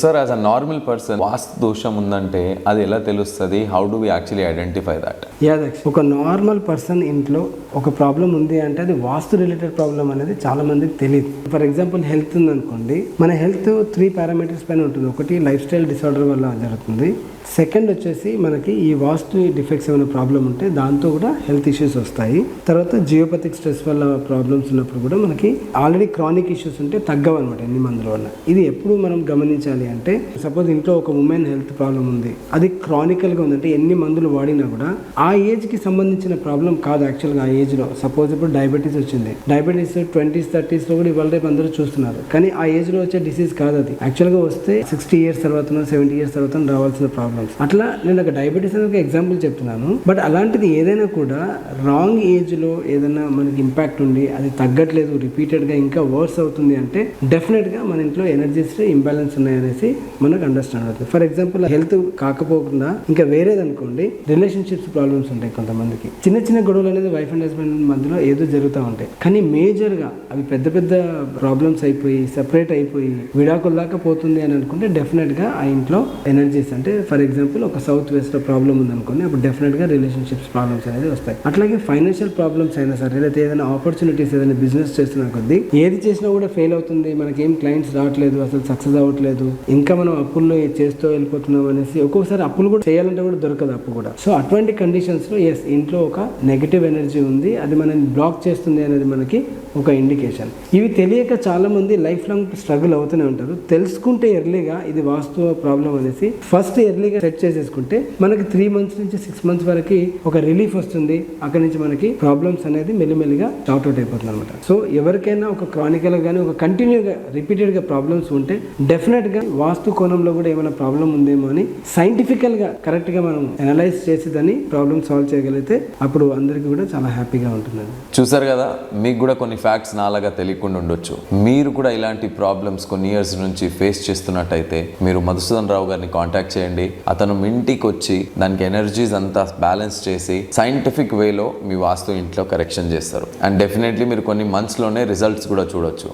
Sir as a normal person వాస్తు దోషం ఉందంటే అది ఎలా తెలుస్తుంది? How do we actually identify that యాదక్ష ఒక నార్మల్ పర్సన్ ఇంట్లో ఒక ప్రాబ్లం ఉంది అంటే అది వాస్తు రిలేటెడ్ ప్రాబ్లం అనేది చాలా మందికి తెలియదు ఫర్ ఎగ్జాంపుల్ హెల్త్ ఉందనుకోండి. మన హెల్త్ త్రీ పారామీటర్స్ పైన ఉంటుంది. ఒకటి లైఫ్ స్టైల్ డిసార్డర్ వల్ల జరుగుతుంది. సెకండ్ వచ్చేసి మనకి ఈ వాస్తు డిఫెక్ట్స్ ఏమైనా ప్రాబ్లం ఉంటే దాంతో కూడా హెల్త్ ఇష్యూస్ వస్తాయి. తర్వాత జియోపతిక్ స్ట్రెస్ వల్ల ప్రాబ్లమ్స్ ఉన్నప్పుడు కూడా మనకి ఆల్రెడీ క్రానిక్ ఇష్యూస్ ఉంటే తగ్గవన్నమాట ఎన్ని మందుల వల్ల. ఇది ఎప్పుడు మనం గమనించాలి అంటే సపోజ్ ఇంట్లో ఒక ఉమెన్ హెల్త్ ప్రాబ్లం ఉంది. అది క్రానికల్గా ఉందంటే ఎన్ని మందులు వాడినా కూడా ఆ ఏజ్కి సంబంధించిన ప్రాబ్లం కాదు యాక్చువల్గా ఆ ఏజ్లో సపోజ్ ఇప్పుడు డయాబెటీస్ వచ్చింది. డయాబెటీస్ ట్వంటీస్ థర్టీస్లో కూడా ఇవాళ రేపు అందరూ చూస్తున్నారు. కానీ ఆ ఏజ్లో వచ్చే డిసీజ్ కాదు అది. యాక్చువల్గా వస్తే సిక్స్టీ ఇయర్స్ తర్వాత సెవెంటీ ఇయర్స్ తర్వాత రావాల్సిన ప్రాబ్లమ్స్ అట్లా నేను ఒక డయాబెటీస్ అనేది ఒక ఎగ్జాంపుల్ చెప్తున్నాను. బట్ అలాంటిది ఏదైనా కూడా రాంగ్ ఏజ్లో ఏదైనా మనకి ఇంపాక్ట్ ఉండి అది తగ్గట్లేదు రిపీటెడ్గా ఇంకా వర్స్ అవుతుంది అంటే డెఫినెట్గా మన ఇంట్లో ఎనర్జీస్ ఇంబ్యాలెన్స్ అనేసి మనకు అండర్స్టాండ్ అవుతుంది. ఫర్ ఎగ్జాంపుల్ హెల్త్ కాకపోకుండా ఇంకా వేరేది అనుకోండి రిలేషన్షిప్స్ ప్రాబ్లమ్స్ ఉంటాయి కొంతమందికి. చిన్న చిన్న గొడవలు అనేది వైఫ్ అండ్ హస్బెండ్ మధ్యలో ఏదో జరుగుతూ ఉంటాయి. కానీ మేజర్గా అవి పెద్ద పెద్ద ప్రాబ్లమ్స్ అయిపోయి సెపరేట్ అయిపోయి విడాకుల దాకా పోతుంది అని అనుకుంటే డెఫినెట్గా ఆ ఇంట్లో ఎనర్జీస్ అంటే ఫర్ ఎగ్జాంపుల్ ఒక సౌత్ వెస్ట్లో ప్రాబ్లం ఉందనుకోండి అప్పుడు డెఫినెట్గా రిలేషన్షిప్స్ ప్రాబ్లమ్స్ అనేది వస్తాయి. అట్లాగే ఫైనాన్షియల్ ప్రాబ్లమ్స్ అయినా సరే లేదా ఏదైనా ఆపర్చునిటీస్ ఏదైనా బిజినెస్ చేస్తున్న కొద్దీ ఏది చేసినా కూడా ఫెయిల్ అవుతుంది. మనకేం క్లయింట్స్ రావట్లేదు అసలు సక్సెస్ అవ్వట్లేదు. ఇంకా మనం అప్పుల్లో చేస్తూ వెళ్ళిపోతున్నాం అనేసి ఒక్కొక్కసారి అప్పులు కూడా చేయాలంటే కూడా దొరకదు అప్పు కూడా. సో అటువంటి కండిషన్స్లో ఎస్ ఇంట్లో ఒక నెగటివ్ ఎనర్జీ ఉంది. అది మనల్ని బ్లాక్ చేస్తుంది అనేది మనకి ఒక ఇండికేషన్ ఇవి తెలియక చాలామంది లైఫ్ లాంగ్ స్ట్రగుల్ అవుతూనే ఉంటారు. తెలుసుకుంటే ఎర్లీగా ఇది వాస్తవ ప్రాబ్లం అనేసి ఫస్ట్ ఎర్లీగా సెట్ చేసేసుకుంటే మనకి త్రీ మంత్స్ నుంచి సిక్స్ మంత్స్ వరకు ఒక రిలీఫ్ వస్తుంది. అక్కడ నుంచి మనకి ప్రాబ్లమ్స్ అనేది మెల్లిమెల్లిగా అవుట్ అయిపోతుంది అనమాట సో ఎవరికైనా ఒక క్రానికల్ కానీ ఒక కంటిన్యూగా రిపీటెడ్గా ప్రాబ్లమ్స్ ఉంటే డెఫినెట్గా వాస్తు కోణంలో కూడా ఏమైనా ప్రాబ్లం ఉందేమో అని సైంటిఫికల్గా మనం అనలైజ్ చేసి దాన్ని ప్రాబ్లమ్ సాల్వ్ చేయగలిగితే అప్పుడు అందరికీ కూడా చాలా హ్యాపీగా ఉంటుందండి. చూసారు కదా మీకు కూడా కొన్ని ఫ్యాక్ట్స్ నాలాగా తెలియకుండా ఉండొచ్చు. మీరు కూడా ఇలాంటి ప్రాబ్లమ్స్ కొన్ని ఇయర్స్ నుంచి ఫేస్ చేస్తున్నట్టయితే మీరు మధుసూదన్ రావు గారిని కాంటాక్ట్ చేయండి. అతను ఇంటికి వచ్చి దానికి ఎనర్జీస్ అంతా బ్యాలెన్స్ చేసి సైంటిఫిక్ వేలో మీ వాస్తు ఇంట్లో కరెక్షన్ చేస్తారు. అండ్ డెఫినెట్లీ మీరు కొన్ని మంత్స్లోనే రిజల్ట్స్ కూడా చూడొచ్చు.